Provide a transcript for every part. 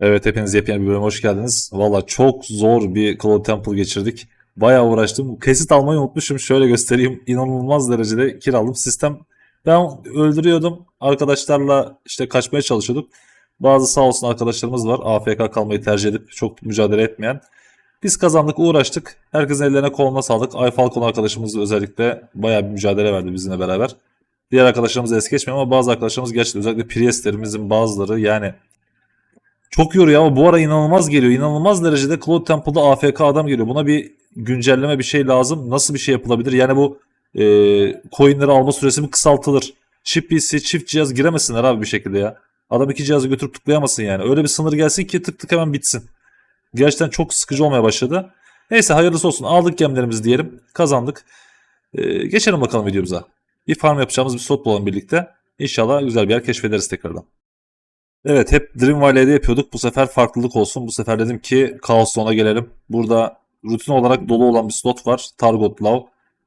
Evet hepiniz yepyeni bir bölüme hoş geldiniz. Valla çok zor bir Cloud Temple geçirdik. Bayağı uğraştım. Kesit almayı unutmuşum. Şöyle göstereyim. İnanılmaz derecede kiraladım. Sistem ben öldürüyordum. Arkadaşlarla işte kaçmaya çalışıyorduk. Bazı sağ olsun arkadaşlarımız var. AFK kalmayı tercih edip çok mücadele etmeyen. Biz kazandık, uğraştık. Herkesin ellerine koluna sağlık. Ay Falcon arkadaşımız özellikle bayağı bir mücadele verdi bizimle beraber. Diğer arkadaşlarımız es geçmiyor ama bazı arkadaşlarımız gerçekten özellikle Priestlerimizin bazıları yani çok yoruyor ama bu ara inanılmaz geliyor. İnanılmaz derecede Cloud Temple'da AFK adam geliyor. Buna bir güncelleme bir şey lazım. Nasıl bir şey yapılabilir? Yani bu e, coinleri alma süresi mi kısaltılır? Çift PC, çift cihaz giremesinler abi bir şekilde ya. Adam iki cihazı götürüp tıklayamasın yani. Öyle bir sınır gelsin ki tık tık hemen bitsin. Gerçekten çok sıkıcı olmaya başladı. Neyse hayırlısı olsun. Aldık gemlerimizi diyelim. Kazandık. E, geçelim bakalım videomuza. Bir farm yapacağımız bir slot bulalım birlikte. İnşallah güzel bir yer keşfederiz tekrardan. Evet hep Dream Valley'de yapıyorduk. Bu sefer farklılık olsun. Bu sefer dedim ki Chaos Zone'a gelelim. Burada rutin olarak dolu olan bir slot var. Targot Love.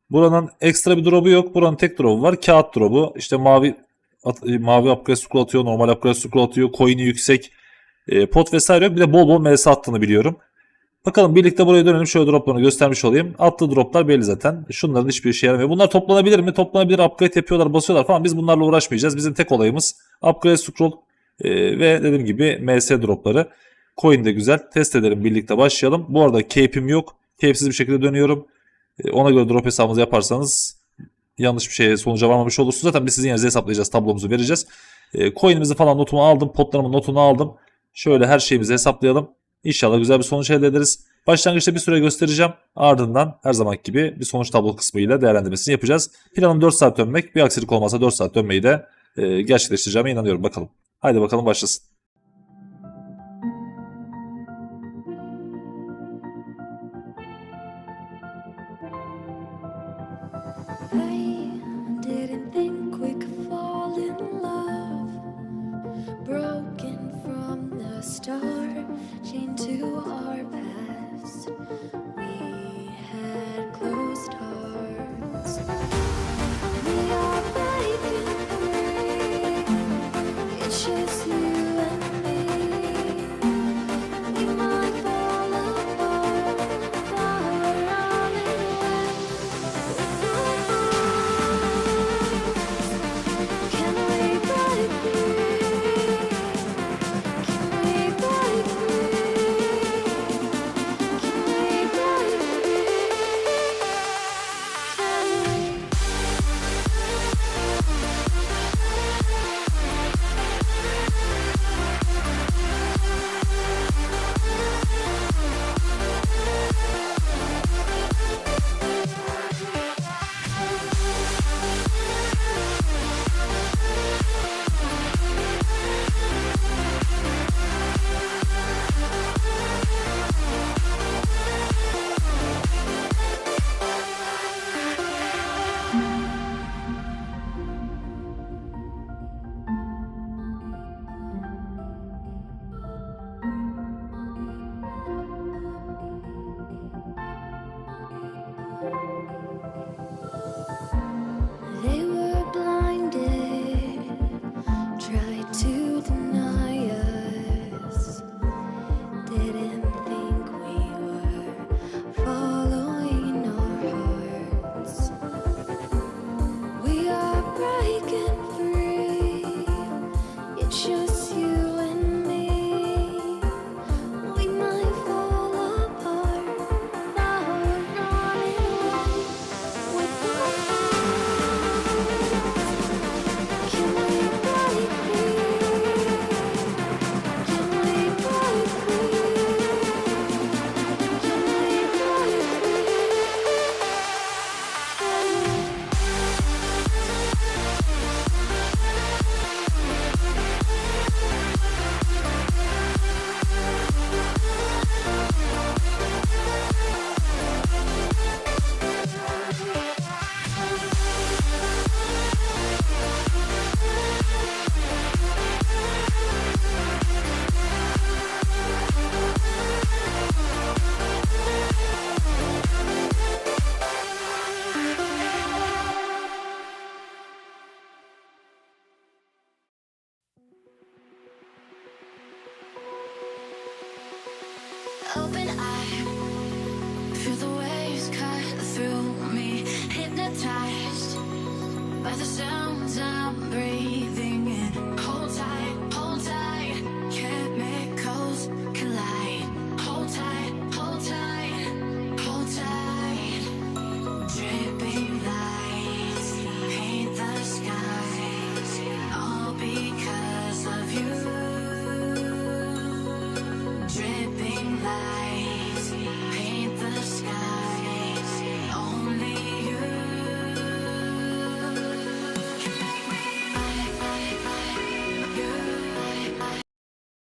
Buranın ekstra bir drop'u yok. Buranın tek drop'u var. Kağıt drop'u. İşte mavi at- e, mavi upgrade scroll atıyor. Normal upgrade scroll atıyor. Coin'i yüksek. E, pot vesaire yok. Bir de bol bol MS attığını biliyorum. Bakalım birlikte buraya dönelim. Şöyle droplarını göstermiş olayım. Attığı droplar belli zaten. Şunların hiçbir işe yaramıyor. Bunlar toplanabilir mi? Toplanabilir. Upgrade yapıyorlar, basıyorlar falan. Biz bunlarla uğraşmayacağız. Bizim tek olayımız upgrade scroll ee, ve dediğim gibi MS dropları. Coin de güzel. Test edelim birlikte başlayalım. Bu arada cape'im yok. Cape'siz bir şekilde dönüyorum. Ee, ona göre drop hesabınızı yaparsanız yanlış bir şeye sonuca varmamış olursunuz. Zaten biz sizin yerinize hesaplayacağız. Tablomuzu vereceğiz. Ee, coin'imizi falan notumu aldım. Potlarımın notunu aldım. Şöyle her şeyimizi hesaplayalım. İnşallah güzel bir sonuç elde ederiz. Başlangıçta bir süre göstereceğim. Ardından her zamanki gibi bir sonuç tablo kısmıyla değerlendirmesini yapacağız. Planım 4 saat dönmek. Bir aksilik olmazsa 4 saat dönmeyi de e, gerçekleştireceğime inanıyorum. Bakalım. Haydi bakalım başlasın.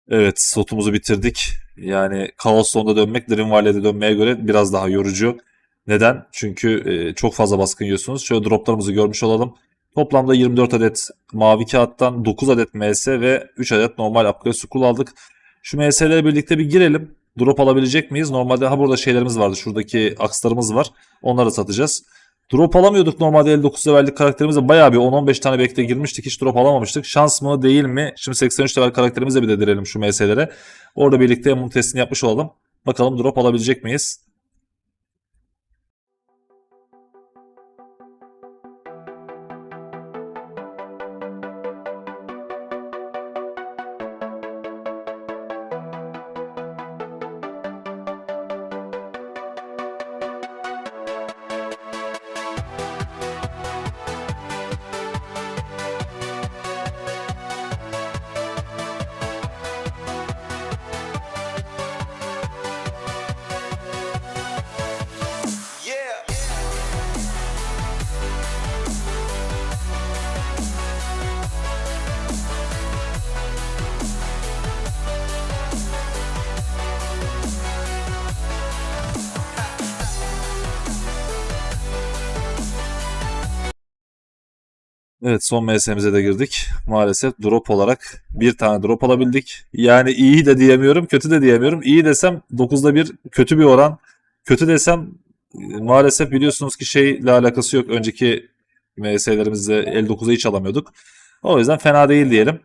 Evet slotumuzu bitirdik. Yani Chaos Zone'da dönmek Dream Valley'de dönmeye göre biraz daha yorucu. Neden? Çünkü e, çok fazla baskın yiyorsunuz. Şöyle droplarımızı görmüş olalım. Toplamda 24 adet mavi kağıttan 9 adet MS ve 3 adet normal upgrade scroll aldık. Şu MS'lere birlikte bir girelim. Drop alabilecek miyiz? Normalde ha burada şeylerimiz vardı. Şuradaki akslarımız var. Onları satacağız. Drop alamıyorduk normalde 59 levellik karakterimizle bayağı bir 10-15 tane bekle girmiştik. Hiç drop alamamıştık. Şans mı değil mi? Şimdi 83 level karakterimize bir de direlim şu MS'lere. Orada birlikte bunun testini yapmış olalım. Bakalım drop alabilecek miyiz? Evet son MS'mize de girdik. Maalesef drop olarak bir tane drop alabildik. Yani iyi de diyemiyorum, kötü de diyemiyorum. İyi desem 9'da bir kötü bir oran. Kötü desem e, maalesef biliyorsunuz ki şeyle alakası yok. Önceki MS'lerimizde 59'a hiç alamıyorduk. O yüzden fena değil diyelim.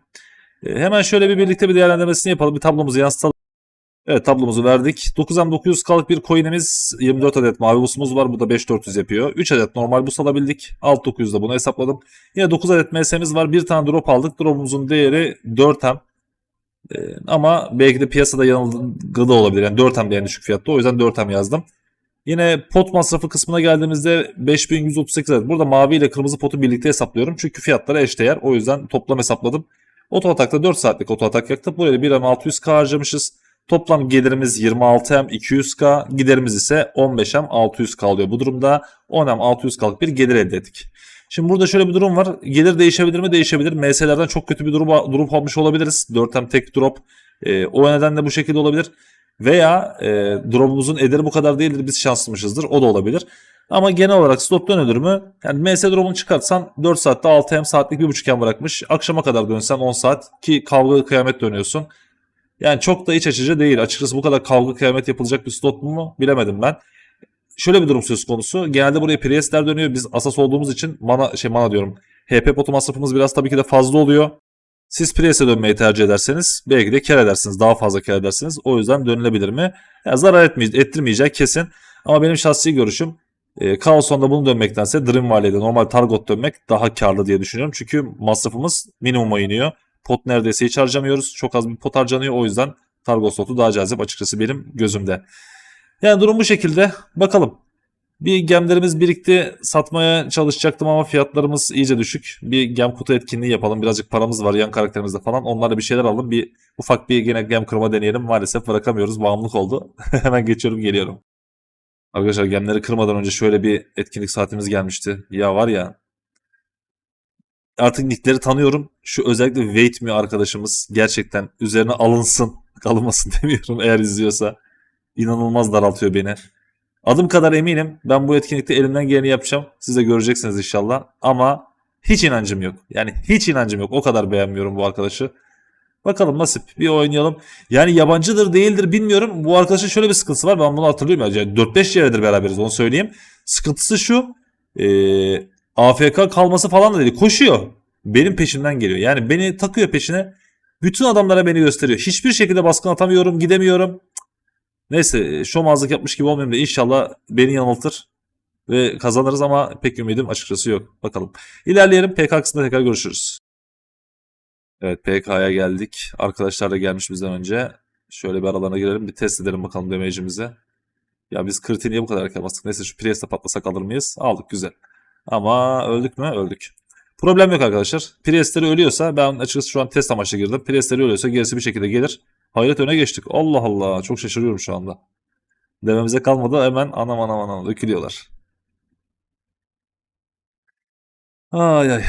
E, Hemen şöyle bir birlikte bir değerlendirmesini yapalım. Bir tablomuzu yansıtalım. Evet tablomuzu verdik. 9'dan 900 kalık bir coin'imiz 24 adet mavi busumuz var. Bu da 5400 yapıyor. 3 adet normal bus alabildik. Alt 900'da bunu hesapladım. Yine 9 adet MS'miz var. Bir tane drop aldık. Drop'umuzun değeri 4M. Ee, ama belki de piyasada yanılgı da olabilir. Yani 4M de en düşük fiyatta. O yüzden 4M yazdım. Yine pot masrafı kısmına geldiğimizde 5138 adet. Burada mavi ile kırmızı potu birlikte hesaplıyorum. Çünkü fiyatları eşdeğer. O yüzden toplam hesapladım. Oto atakta 4 saatlik oto atak yaktık. Buraya da 1M 600K harcamışız. Toplam gelirimiz 26M 200K, giderimiz ise 15M 600K oluyor. Bu durumda 10M 600K'lık bir gelir elde ettik. Şimdi burada şöyle bir durum var. Gelir değişebilir mi? Değişebilir. MS'lerden çok kötü bir durum, durum almış olabiliriz. 4M tek drop. Ee, o nedenle bu şekilde olabilir. Veya e, drop'umuzun ederi bu kadar değildir. Biz şanslıymışızdır. O da olabilir. Ama genel olarak slot dönülür mü? Yani MS drop'unu çıkartsan 4 saatte 6M saatlik 1.5M bırakmış. Akşama kadar dönsen 10 saat ki kavga kıyamet dönüyorsun. Yani çok da iç açıcı değil. Açıkçası bu kadar kavga kıyamet yapılacak bir slot mu bilemedim ben. Şöyle bir durum söz konusu. Genelde buraya Priestler dönüyor. Biz asas olduğumuz için mana şey mana diyorum. HP potu masrafımız biraz tabii ki de fazla oluyor. Siz Priest'e dönmeyi tercih ederseniz belki de kar edersiniz. Daha fazla kar edersiniz. O yüzden dönülebilir mi? Ya zarar etmeyecek, ettirmeyecek kesin. Ama benim şahsi görüşüm e, Kaoson'da bunu dönmektense Dream Valley'de normal Targot dönmek daha karlı diye düşünüyorum. Çünkü masrafımız minimuma iniyor. Pot neredeyse hiç harcamıyoruz. Çok az bir pot harcanıyor. O yüzden Targot slotu daha cazip açıkçası benim gözümde. Yani durum bu şekilde. Bakalım. Bir gemlerimiz birikti. Satmaya çalışacaktım ama fiyatlarımız iyice düşük. Bir gem kutu etkinliği yapalım. Birazcık paramız var yan karakterimizde falan. Onlarla bir şeyler alalım. Bir ufak bir gene gem kırma deneyelim. Maalesef bırakamıyoruz. Bağımlılık oldu. Hemen geçiyorum geliyorum. Arkadaşlar gemleri kırmadan önce şöyle bir etkinlik saatimiz gelmişti. Ya var ya artık nickleri tanıyorum. Şu özellikle Wait Me arkadaşımız gerçekten üzerine alınsın. Kalınmasın demiyorum eğer izliyorsa. İnanılmaz daraltıyor beni. Adım kadar eminim ben bu etkinlikte elimden geleni yapacağım. Siz de göreceksiniz inşallah. Ama hiç inancım yok. Yani hiç inancım yok. O kadar beğenmiyorum bu arkadaşı. Bakalım nasip. Bir oynayalım. Yani yabancıdır değildir bilmiyorum. Bu arkadaşın şöyle bir sıkıntısı var. Ben bunu hatırlıyorum. Yani 4-5 senedir beraberiz onu söyleyeyim. Sıkıntısı şu. Eee AFK kalması falan da değil. Koşuyor. Benim peşimden geliyor. Yani beni takıyor peşine. Bütün adamlara beni gösteriyor. Hiçbir şekilde baskın atamıyorum. Gidemiyorum. Neyse şomazlık yapmış gibi olmayayım da inşallah beni yanıltır. Ve kazanırız ama pek ümidim açıkçası yok. Bakalım. İlerleyelim. PK tekrar görüşürüz. Evet PK'ya geldik. Arkadaşlar da gelmiş bizden önce. Şöyle bir aralarına girelim. Bir test edelim bakalım damage'imizi. Ya biz kritiği niye bu kadar erken bastık? Neyse şu Priest'e patlasak alır mıyız? Aldık güzel. Ama öldük mü? Öldük. Problem yok arkadaşlar. Priest'leri ölüyorsa ben açıkçası şu an test amaçlı girdim. Priest'leri ölüyorsa gerisi bir şekilde gelir. Hayret öne geçtik. Allah Allah. Çok şaşırıyorum şu anda. Dememize kalmadı. Hemen anam anam anam dökülüyorlar. Ay ay.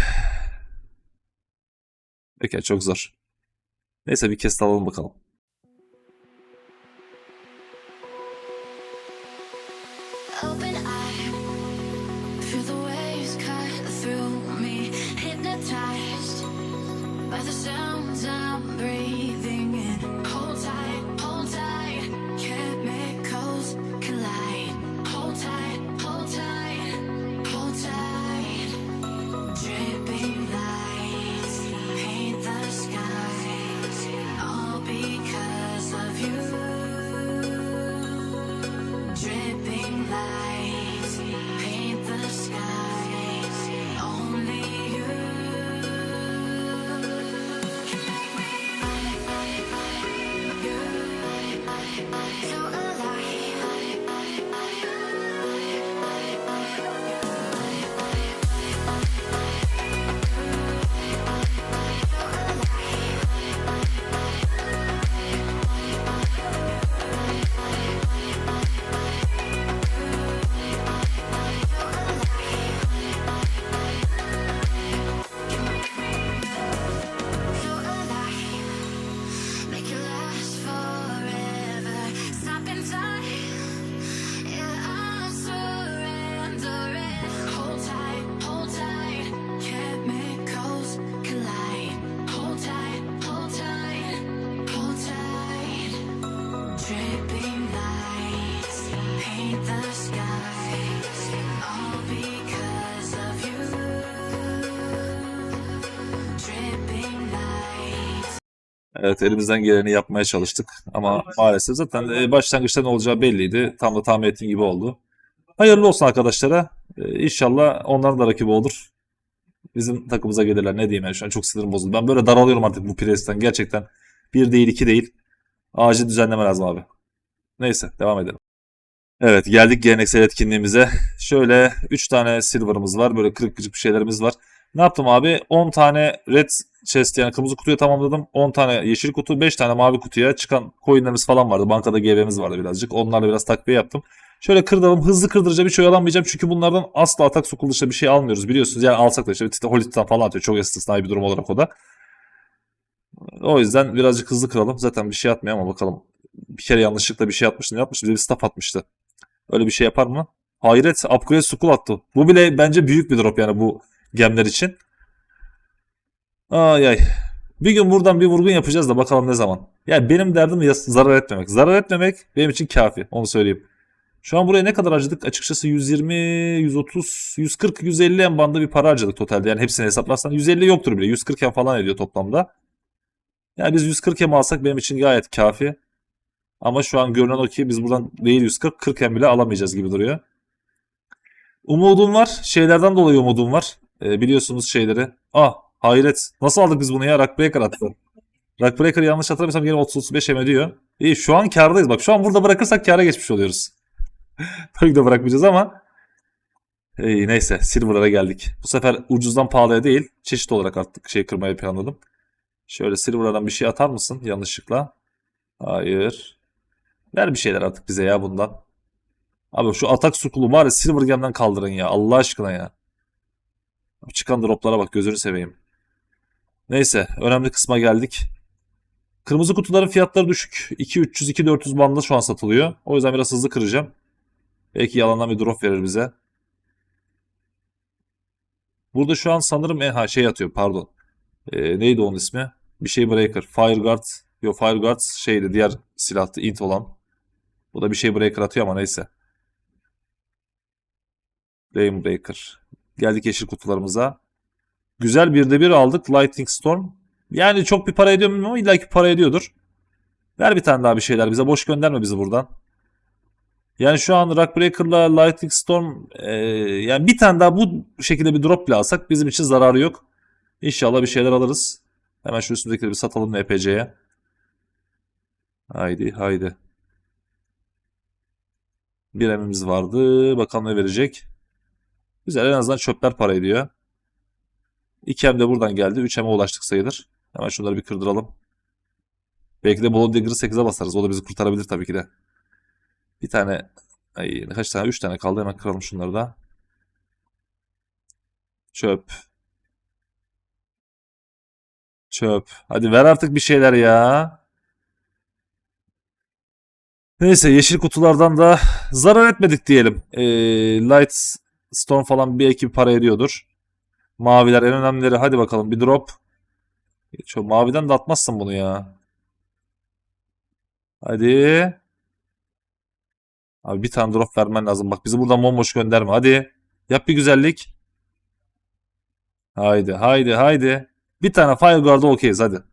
Peki çok zor. Neyse bir kez alalım bakalım. Evet elimizden geleni yapmaya çalıştık ama maalesef zaten e, başlangıçta ne olacağı belliydi. Tam da tahmin ettiğim gibi oldu. Hayırlı olsun arkadaşlara. E, İnşallah onların da rakibi olur. Bizim takımıza gelirler ne diyeyim yani şu an çok sinirim bozuldu. Ben böyle daralıyorum artık bu presten gerçekten. Bir değil iki değil. Acil düzenleme lazım abi. Neyse devam edelim. Evet geldik geleneksel etkinliğimize. Şöyle 3 tane silver'ımız var. Böyle kırık kırık bir şeylerimiz var. Ne yaptım abi? 10 tane red chest yani kırmızı kutuya tamamladım. 10 tane yeşil kutu, 5 tane mavi kutuya çıkan coinlerimiz falan vardı. Bankada GB'miz vardı birazcık. Onlarla biraz takviye yaptım. Şöyle kırdalım. Hızlı kırdıracağım hiç oyalanmayacağım. Çünkü bunlardan asla atak sokul dışında bir şey almıyoruz biliyorsunuz. Yani alsak da işte Holit'ten falan atıyor. Çok istisnai bir durum olarak o da. O yüzden birazcık hızlı kıralım. Zaten bir şey atmıyor ama bakalım. Bir kere yanlışlıkla bir şey atmıştı. Ne yapmıştı? Bir bir staff atmıştı. Öyle bir şey yapar mı? Hayret. Upgrade Skull attı. Bu bile bence büyük bir drop yani bu gemler için. Ay ay. Bir gün buradan bir vurgun yapacağız da bakalım ne zaman. Yani benim derdim zarar etmemek. Zarar etmemek benim için kafi. Onu söyleyeyim. Şu an buraya ne kadar harcadık? Açıkçası 120, 130, 140, 150 en bandı bir para harcadık totalde. Yani hepsini hesaplarsan 150 yoktur bile. 140 en falan ediyor toplamda. Yani biz 140 em alsak benim için gayet kafi. Ama şu an görünen o ki biz buradan değil 140, 40 em bile alamayacağız gibi duruyor. Umudum var. Şeylerden dolayı umudum var. Ee, biliyorsunuz şeyleri. Ah hayret. Nasıl aldık biz bunu ya? Rockbreaker attı. Rockbreaker yanlış hatırlamıyorsam yine 30-35 em ediyor. İyi şu an kârdayız. Bak şu an burada bırakırsak kâra geçmiş oluyoruz. Tabii ki de bırakmayacağız ama. İyi, neyse Silver'lara geldik. Bu sefer ucuzdan pahalıya değil çeşit olarak artık şey kırmayı planladım. Şöyle Silver'lardan bir şey atar mısın yanlışlıkla? Hayır. Ver bir şeyler artık bize ya bundan. Abi şu atak sukulu var ya Silver Gem'den kaldırın ya Allah aşkına ya. Çıkan droplara bak gözünü seveyim. Neyse önemli kısma geldik. Kırmızı kutuların fiyatları düşük. 2300-2400 bandında şu an satılıyor. O yüzden biraz hızlı kıracağım. Belki yalandan bir drop verir bize. Burada şu an sanırım e, ha şey atıyor pardon. Ee, neydi onun ismi? Bir şey Breaker. Fireguard. Yok Fireguard şeydi diğer silahtı int olan. Bu da bir şey Breaker atıyor ama neyse. Flame Breaker. Geldik yeşil kutularımıza. Güzel bir de bir aldık. Lightning Storm. Yani çok bir para ediyor mu ama illa ki para ediyordur. Ver bir tane daha bir şeyler bize. Boş gönderme bizi buradan. Yani şu an Rockbreaker'la Lightning Storm e, yani bir tane daha bu şekilde bir drop bile alsak bizim için zararı yok. İnşallah bir şeyler alırız. Hemen şu üstümüzdekileri bir satalım NPC'ye. Haydi haydi. Bir emimiz vardı. Bakalım ne verecek. Güzel en azından çöpler para ediyor. 2 em de buradan geldi. 3 em'e ulaştık sayılır. Hemen şunları bir kırdıralım. Belki de Blood Digger'ı 8'e basarız. O da bizi kurtarabilir tabii ki de. Bir tane ay kaç tane? 3 tane kaldı. Hemen kıralım şunları da. Çöp. Çöp. Hadi ver artık bir şeyler ya. Neyse yeşil kutulardan da zarar etmedik diyelim. Ee, Light Storm falan bir ekip para ediyordur. Maviler en önemlileri. Hadi bakalım bir drop. Çok maviden de atmazsın bunu ya. Hadi. Abi bir tane drop vermen lazım. Bak bizi buradan bomboş gönderme. Hadi. Yap bir güzellik. Haydi haydi haydi. Bir tane Fireguard'a okeyiz hadi.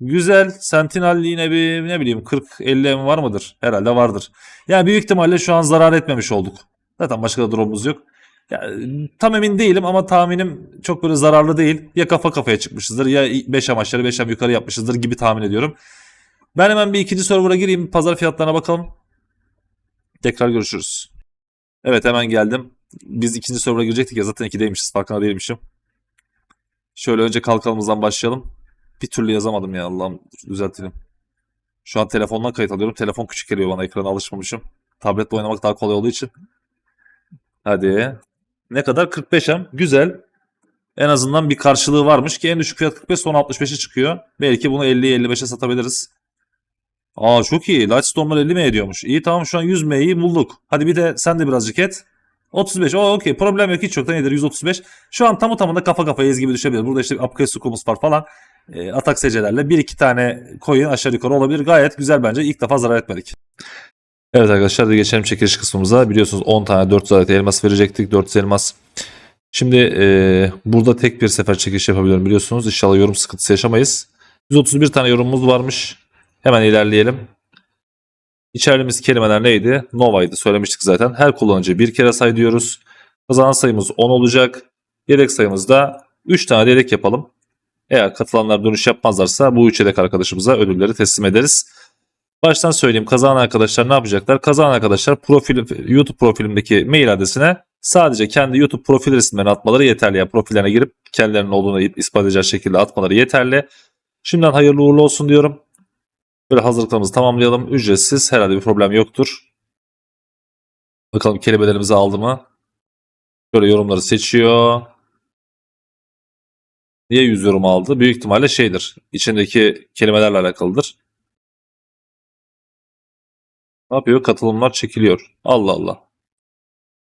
Güzel. Sentinel yine bir ne bileyim 40-50 M var mıdır? Herhalde vardır. Yani büyük ihtimalle şu an zarar etmemiş olduk. Zaten başka da drop'umuz yok. Ya, tam emin değilim ama tahminim çok böyle zararlı değil. Ya kafa kafaya çıkmışızdır ya 5 amaçları 5 am yukarı yapmışızdır gibi tahmin ediyorum. Ben hemen bir ikinci server'a gireyim. Pazar fiyatlarına bakalım. Tekrar görüşürüz. Evet hemen geldim. Biz ikinci server'a girecektik ya zaten 2'deymişiz. Farkında değilmişim. Şöyle önce kalkanımızdan başlayalım. Bir türlü yazamadım ya Allah'ım düzeltelim. Şu an telefondan kayıt alıyorum. Telefon küçük geliyor bana ekrana alışmamışım. Tabletle oynamak daha kolay olduğu için. Hadi. Ne kadar? 45'em. Güzel. En azından bir karşılığı varmış ki en düşük fiyat 45 son 65'e çıkıyor. Belki bunu 50'ye 55'e satabiliriz. Aa çok iyi. Lightstorm'lar 50 mi ediyormuş? İyi tamam şu an 100 M'yi bulduk. Hadi bir de sen de birazcık et. 35. O okey. Problem yok. Hiç yoktan nedir? 135. Şu an tamı tamında kafa kafaya ez gibi düşebilir. Burada işte upgrade sukumuz var falan. E, atak secelerle bir iki tane coin aşağı yukarı olabilir. Gayet güzel bence. İlk defa zarar etmedik. Evet arkadaşlar hadi geçelim çekiliş kısmımıza. Biliyorsunuz 10 tane 400 adet elmas verecektik. 400 elmas. Şimdi e, burada tek bir sefer çekiliş yapabiliyorum biliyorsunuz. İnşallah yorum sıkıntısı yaşamayız. 131 tane yorumumuz varmış. Hemen ilerleyelim. İçerdiğimiz kelimeler neydi? Nova'ydı söylemiştik zaten. Her kullanıcı bir kere say diyoruz. Kazanan sayımız 10 olacak. Yedek sayımız da 3 tane de yedek yapalım. Eğer katılanlar dönüş yapmazlarsa bu 3 yedek arkadaşımıza ödülleri teslim ederiz. Baştan söyleyeyim kazanan arkadaşlar ne yapacaklar? Kazanan arkadaşlar profil, YouTube profilimdeki mail adresine sadece kendi YouTube profil resimlerini atmaları yeterli. Yani profillerine girip kendilerinin olduğunu ispat edecek şekilde atmaları yeterli. Şimdiden hayırlı uğurlu olsun diyorum. Böyle hazırlıklarımızı tamamlayalım. Ücretsiz herhalde bir problem yoktur. Bakalım kelimelerimizi aldı mı? Şöyle yorumları seçiyor. Niye 100 yorum aldı? Büyük ihtimalle şeydir. İçindeki kelimelerle alakalıdır. Ne yapıyor? Katılımlar çekiliyor. Allah Allah.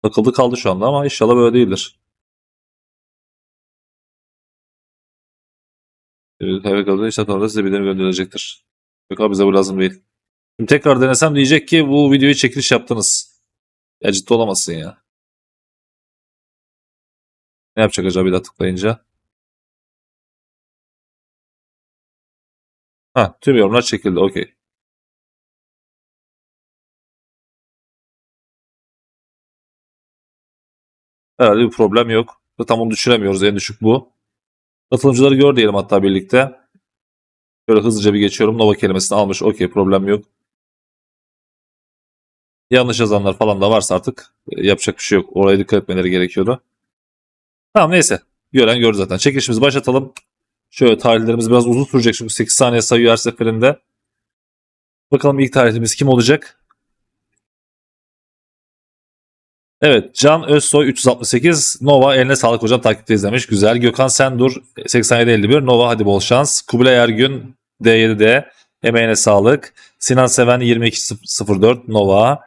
Takıldı kaldı şu anda ama inşallah böyle değildir. Evet, kaldı. İşte sonra size bildirim gönderilecektir. Yok abi bize bu lazım değil. Şimdi tekrar denesem diyecek ki bu videoyu çekiliş yaptınız. Ya ciddi olamazsın ya. Ne yapacak acaba bir daha tıklayınca? Ha, tüm yorumlar çekildi. Okey. Herhalde bir problem yok. Tam onu düşüremiyoruz. En düşük bu. Katılımcıları gör diyelim hatta birlikte. Şöyle hızlıca bir geçiyorum. Nova kelimesini almış. Okey problem yok. Yanlış yazanlar falan da varsa artık e, yapacak bir şey yok. Oraya dikkat etmeleri gerekiyordu. Tamam neyse. Gören gördü zaten. Çekilişimizi başlatalım. Şöyle tarihlerimiz biraz uzun sürecek çünkü 8 saniye sayıyor her seferinde. Bakalım ilk tarihimiz kim olacak? Evet Can Özsoy 368 Nova eline sağlık hocam takipte izlemiş. Güzel. Gökhan Sendur 8751 Nova hadi bol şans. Kubilay Ergün D7D emeğine sağlık. Sinan Seven 2204 Nova.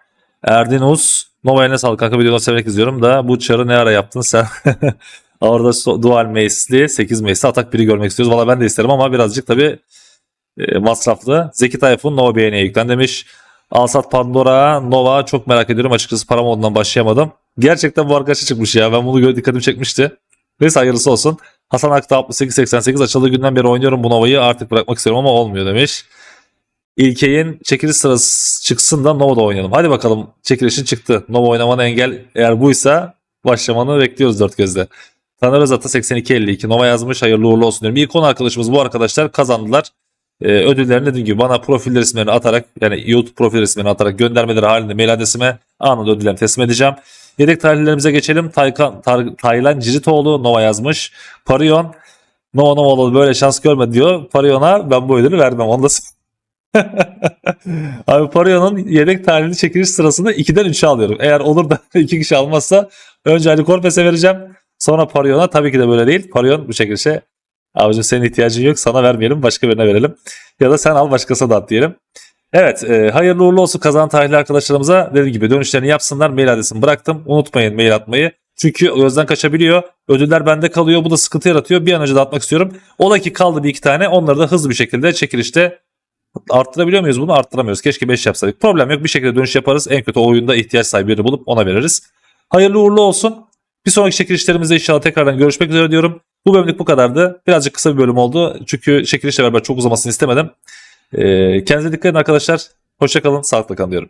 Erdinus Nova eline sağlık kanka videoları severek izliyorum da bu çarı ne ara yaptın sen? Orada dual mace'li 8 mace'li atak biri görmek istiyoruz. Valla ben de isterim ama birazcık tabi masraflı. Zeki Tayfun Nova beğeniye yüklen demiş. Alsat Pandora, Nova çok merak ediyorum. Açıkçası para modundan başlayamadım. Gerçekten bu arkadaşa çıkmış ya. Ben bunu gör dikkatimi çekmişti. Neyse hayırlısı olsun. Hasan Akta 6888 açıldığı günden beri oynuyorum bu Nova'yı artık bırakmak istiyorum ama olmuyor demiş. İlkey'in çekiliş sırası çıksın da Nova'da oynayalım. Hadi bakalım çekilişin çıktı. Nova oynamanı engel eğer buysa başlamanı bekliyoruz dört gözle. Taner Özata 8252 Nova yazmış hayırlı uğurlu olsun diyorum. İlk 10 arkadaşımız bu arkadaşlar kazandılar. Ee, ödüllerini dediğim gibi bana profil resimlerini atarak yani YouTube profil resimlerini atarak göndermeleri halinde mail adresime anında ödüllerimi teslim edeceğim. Yedek tarihlerimize geçelim. Taykan, Tar- Taylan Ciritoğlu Nova yazmış. Parion Nova Nova olalı böyle şans görmedi diyor. Parion'a ben bu ödülü vermem. Onu Abi Parion'un yedek tarihli çekiliş sırasında 2'den 3'e alıyorum. Eğer olur da 2 kişi almazsa önce Ali Korpes'e vereceğim. Sonra Parion'a tabii ki de böyle değil. Parion bu çekilişe abicim senin ihtiyacın yok sana vermeyelim başka birine verelim. Ya da sen al başkasına da at diyelim. Evet e, hayırlı uğurlu olsun kazanan tarihli arkadaşlarımıza dediğim gibi dönüşlerini yapsınlar. Mail adresimi bıraktım. Unutmayın mail atmayı. Çünkü gözden kaçabiliyor. Ödüller bende kalıyor. Bu da sıkıntı yaratıyor. Bir an önce dağıtmak istiyorum. Ola ki kaldı bir iki tane. Onları da hızlı bir şekilde çekilişte arttırabiliyor muyuz bunu? Arttıramıyoruz. Keşke 5 yapsaydık. Problem yok. Bir şekilde dönüş yaparız. En kötü o oyunda ihtiyaç sahibi birini bulup ona veririz. Hayırlı uğurlu olsun. Bir sonraki çekilişlerimizde inşallah tekrardan görüşmek üzere diyorum. Bu bölümlük bu kadardı. Birazcık kısa bir bölüm oldu. Çünkü çekilişle beraber çok uzamasını istemedim. Ee, kendinize dikkat edin arkadaşlar. Hoşçakalın. Sağlıkla kalın diyorum.